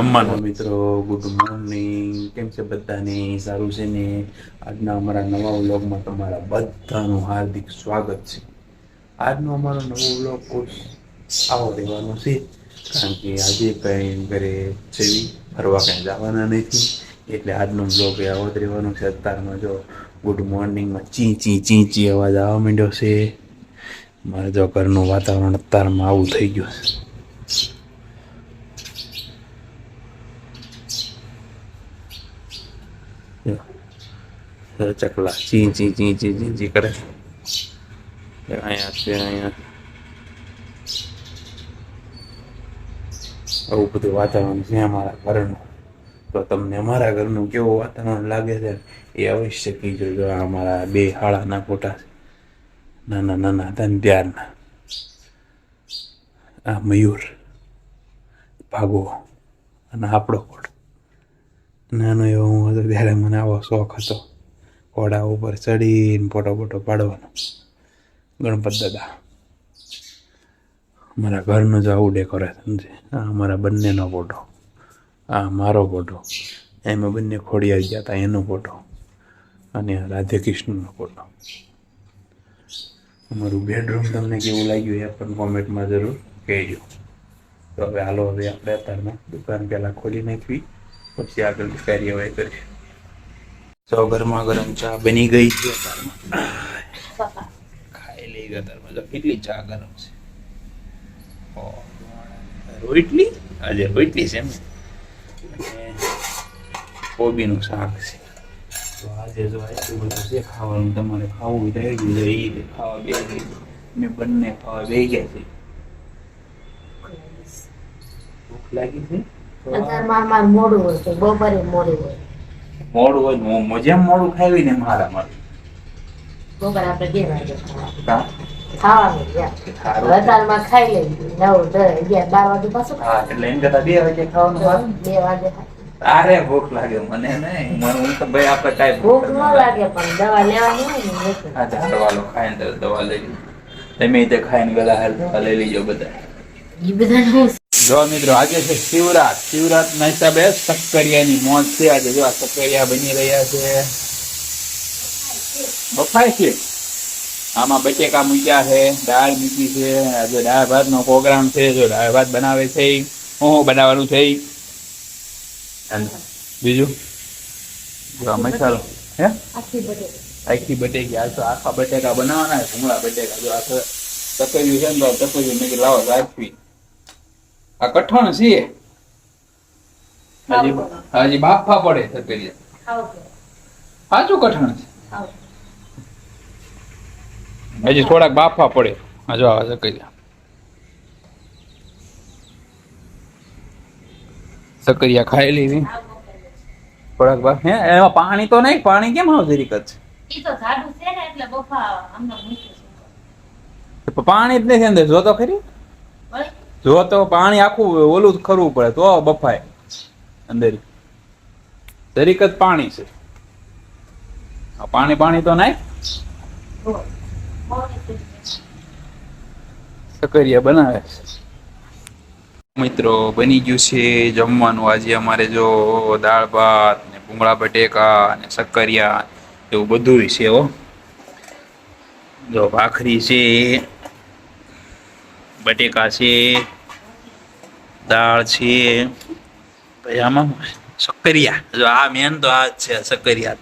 જમવાનું? મિત્રો good morning કેમ છે બધાને? સારું છે ને? આજના અમારા નવા વ્લોગમાં તમારા બધાનું હાર્દિક સ્વાગત છે. આજનો અમારો નવો વ્લોગ કોર્સ આવો રહેવાનો છે, કારણ કે આજે કંઈ ઘરે જેવી ફરવા કંઈ જવાના નથી, એટલે આજનો વ્લોગ એ આવો જ રહેવાનો છે. અત્યારમાં જો ગુડ મોર્નિંગમાં ચી ચી ચી ચી અવાજ આવવા માંડ્યો છે. મારે જો ઘરનું વાતાવરણ અત્યારમાં આવું થઈ ગયું છે. ચકલા. ચી ચી ચી ચી ચી ચી કરે. અહીંયા છે, અહીંયા. આવું બધું વાતાવરણ છે અમારા ઘરનું તો તમને અમારા ઘરનું કેવું વાતાવરણ લાગે છે? એ અવશ્ય કહી જો આ અમારા બે હાળાના ફોટા છે. નાના નાના હતા ને ત્યારના આ મયુર, ભાગો અને આપણો કોટ. નાનો એવો હું હતો ત્યારે મને આવો શોખ હતો. ઘોડા ઉપર ચડીને ફોટો ફોટો પાડવાનો. ગણપત દાદા. અમારા ઘરનું જ આવું ડેકોરેશન છે. આ અમારા બંનેનો ફોટો આ મારો ફોટો એમાં બંને ખોડી આવી ગયા હતા એનો ફોટો અને રાધે ફોટો અમારું બેડરૂમ તમને કેવું લાગ્યું એ પણ કોમેન્ટમાં જરૂર કહેજો. તો હવે હાલો, હવે આપણે અત્યારમાં દુકાન પહેલાં ખોલી નાખવી. પછી આગળ કાર્યવાહી કરીએ સો ગરમા ગરમ ચા બની ગઈ છે ખાઈ લઈ ગયા અત્યારમાં. જો કેટલી ચા ગરમ છે. રોટલી? આજે રોટલી છે એમ કોબીનું શાક છે. તો આજે જો આટલું બધું છે ખાવાનું, તમારે ખાવું તો ગયું. એ રીતે ખાવા બે ગઈ. બંને ખાવા બે ગયા છે. ભૂખ લાગી છે? મોડું હોય છે, બપોરે મોડું હોય મોડું હોય મજામાં મોડું ખાવી ને મારા મારું આપણે બે વાગે ખાવાનું. ખાઈ લઈએ. નવ દસ અગિયાર બાર વાગે પાછું હા એટલે એમ કરતા બે વાગે ખાવાનું બે વાગે. તારે ભૂખ લાગે મને નહીં. હું તો ભાઈ આપણે કાંઈ ભૂખ ન લાગે. પણ દવા લેવાની હોય ને દવા લઈ તમે તે ખાઈને ગલા હાલ દવા લઈ લીજો બધા. હું જો મિત્રો આજે છે શિવરાત. શિવરાત ના હિસાબે સક્કરિયાની મોજ છે. આજે જો આ સક્કરિયા બની રહ્યા છે. બફાય છે. આમાં બટેકા મૂક્યા છે દાળ મૂકી છે. આજે દાળ ભાત નો પ્રોગ્રામ છે. જો દાળ ભાત બનાવે છે હું બનાવવાનું છે. બીજું? જો મસાલો. હે? આખી બટેકી. આ તો આખા બટેકા બનાવવાના છે. ભૂંગળા બટેકા. જો આ તો તકરિયું છે ને તો તકરિયું મેં લાવો રાખવી. આ કઠણ છે હજી બાફા પડે તકરિયા સાચું કઠણ છે. હજી થોડાક બાફા પડે. હજુ આવે આ સકરિયા સકરિયા ખાઈ લેવી થોડાક બાફ. હે એમાં પાણી તો નહીં પાણી કેમ આવ જરીક જ ઈ તો છે ને એટલે બફા પાણી જ નથી અંદર. જો તો ખરી. જો તો પાણી આખું ઓલું ખરવું પડે, તો બફાય. અંદર. દરેક જ પાણી છે. પાણી પાણી તો નાય. સકરિયા બનાવે છે. મિત્રો, બની ગયું છે જમવાનું. આજે અમારે જો દાળ ભાત ને ભૂંગળા બટેકા ને સક્કરિયા એવું બધું છે હો. જો ભાખરી છે. બટેકા છે, દાળ છે, પછી આમાં સક્કરિયા જો આ મેન તો આ જ છે સક્કરિયા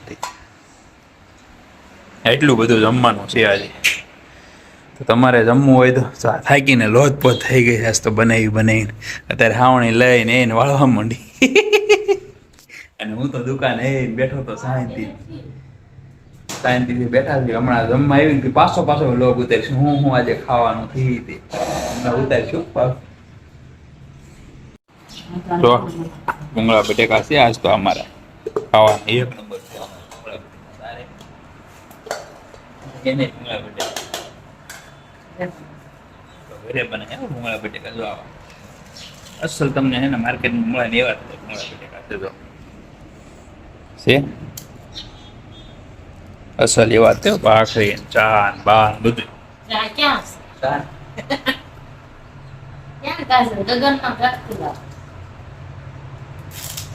એટલું બધું જમવાનું છે આજે. તો તમારે જમવું હોય તો થાકીને લોથપોથ થઈ ગઈ છે તો બનાવી બનાવીને. અત્યારે હાવણી લઈને એને વાળવા માંડી. અને હું તો દુકાને બેઠો તો શાંતિ શાંતિથી બેઠા છે હમણાં જમવા આવી હતી પાછો પાછો લોગ ઉતારીશું. હું હું આજે ખાવાનું થઈ હતી હમણાં ઉતારીશું. તો ભૂંગળા બટેકા છે આજ તો અમારા ખાવા એક નંબર છે? એને ભૂંગળા બટેકા. ઘરે બને ભૂંગળા બટેકા જો આવા. અસલ તમને હે ને માર્કેટમાં મળે ને એવા ભૂંગળા બટેકા છે જો. છે? અસલ વાત છે. ભાખરી ચાન ચા ને બા બધું ક્યાં? ગગનમાં કાકતુલા.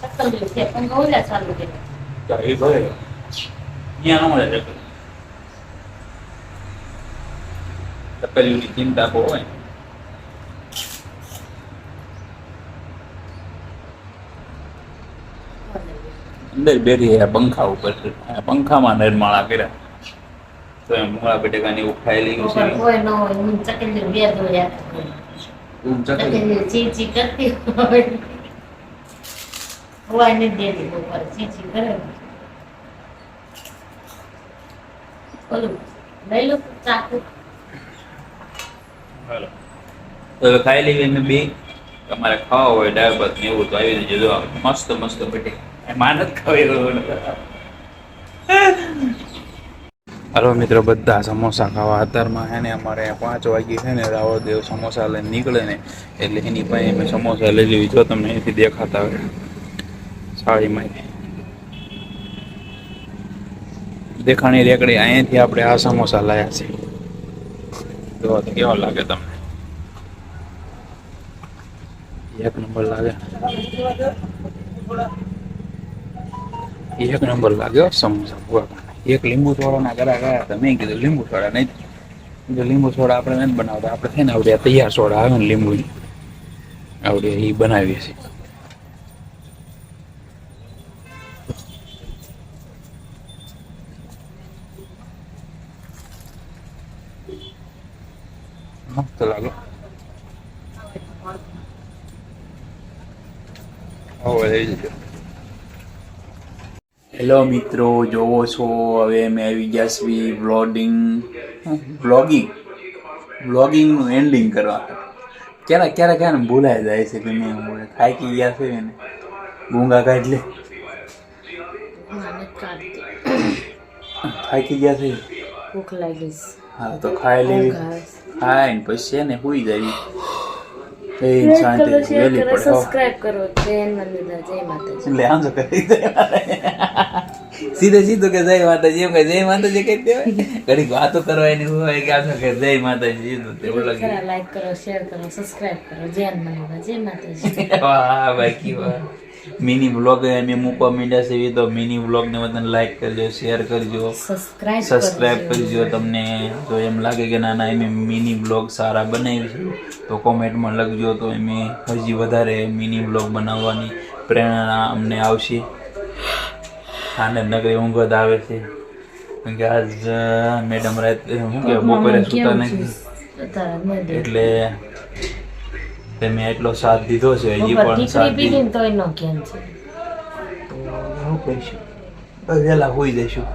તકલીફ છે પંખા ઓલા ચાલુ કર્યા તો એ ભરે અહીંયા ન મળે ચકલી ચકલીઓની ચિંતા બહુ હોય અંદર બેઠી આ પંખા ઉપર. પંખામાં નિર્માળા કર્યા. તો એમ મૂળા બટેકાની ઉખાયેલી છે. ઉપર કોઈ ન હોય હું ચકલી બે દોડ્યા એવું ચકલી ચકલી. ચી ચી કરતી હોય. હોવાય નથી દેતી ઉપર ચી ચી કરે ઓલું લઈ લો ચાકુ. હાલો. તો હવે ખાઈ લેવી અમે બે તમારે ખાવા હોય દાળ ને એવું તો આવી રીતે મસ્ત મસ્ત બટેકા. એ માન જ ખાવી રહ્યો હાલો મિત્રો, બધા સમોસા ખાવા અત્યારમાં છે ને અમારે પાંચ વાગ્યે છે ને રાવદેવ સમોસા લઈને નીકળે ને એટલે એની પાસે અમે સમોસા લઈ લેવી. જો તમને અહીંથી દેખાતા હોય. સાડીમાં દેખાણી રેકડી અહીંયાથી આપણે આ સમોસા લાયા છે જો કેવા લાગે તમને? એક નંબર લાગે. એક નંબર લાગ્યો, સમોસા ભૂવા એક લીંબુ સોડાના કરા ગયા હતા. મેં કીધું લીંબુ સોડા નહીં. જો લીંબુ સોડા આપણે નથી બનાવતા. આપણે થઈને આવડે તૈયાર સોડા આવે ને લીંબુ. આવડે એ બનાવીએ છીએ. મસ્ત લાગે. જજો. હેલો મિત્રો. જોવો છો હવે અમે આવી ગયા છીએ વ્લોગિંગ વ્લોગિંગ વ્લોગિંગનું એન્ડિંગ કરવા. ક્યારેક ક્યારેક ક્યારે ભૂલાઈ જાય છે કે મેં હું થાકી ગયા છે ને. ગુંગા કાઢ લે. થાકી ગયા છે? ભૂખ લાગી હા તો ખાઈ લેવી. ખાય ને પછી છે ને સુઈ જાય એ શાંતિ વહેલી પડે. સબસ્ક્રાઇબ કરો જય નંદિતા જય માતાજી. એટલે આમ તો કરી દે સીધે સીધું કે જય માતાજી એમ કે જય માતાજી કહી દેવાય ઘડીક વાતો કરવાની હોય કે આમ કે જય માતાજી સીધું તે ઓલો કે લાઈક કરો શેર કરો સબસ્ક્રાઇબ કરો. જય નંદિતા જય માતાજી. વાહ ભાઈ કી વાહ. મિની બ્લોગ અમે મૂકવા માંડ્યા છે. એ તો મિની બ્લોગ ને બધાને લાઈક કરજો શેર કરજો સબસ્ક્રાઇબ કરજો. તમને. જો એમ લાગે કે ના ના એમ મિની બ્લોગ સારા બનાવી છે તો કોમેન્ટમાં લખજો. તો એમ હજી વધારે મિની બ્લોગ બનાવવાની પ્રેરણા અમને આવશે. આનંદ નગરી ઊંઘ જ આવે છે. કે આજ મેડમ રાત શું કે બપોરે સૂતા નથી. એટલે તે મેં એટલો સાથ દીધો છે હજી પણ સાથ દીધો ને તોય કેમ છે તો કહીશું વહેલા હોઈ જઈશું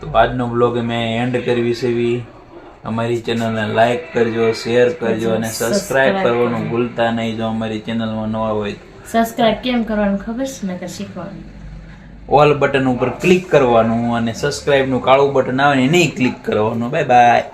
તો આજનો બ્લોગ મેં એન્ડ કરવી છે એવી અમારી ચેનલને લાઈક કરજો શેર કરજો અને સબસ્ક્રાઇબ કરવાનું ભૂલતા નહીં જો અમારી ચેનલમાં નવા હોય સબસ્ક્રાઇબ કેમ કરવાનું ખબર છે ને શીખવાનું ઓલ બટન ઉપર ક્લિક કરવાનું અને સબસ્ક્રાઇબનું કાળું બટન આવે ને નહીં ક્લિક કરવાનું બાય બાય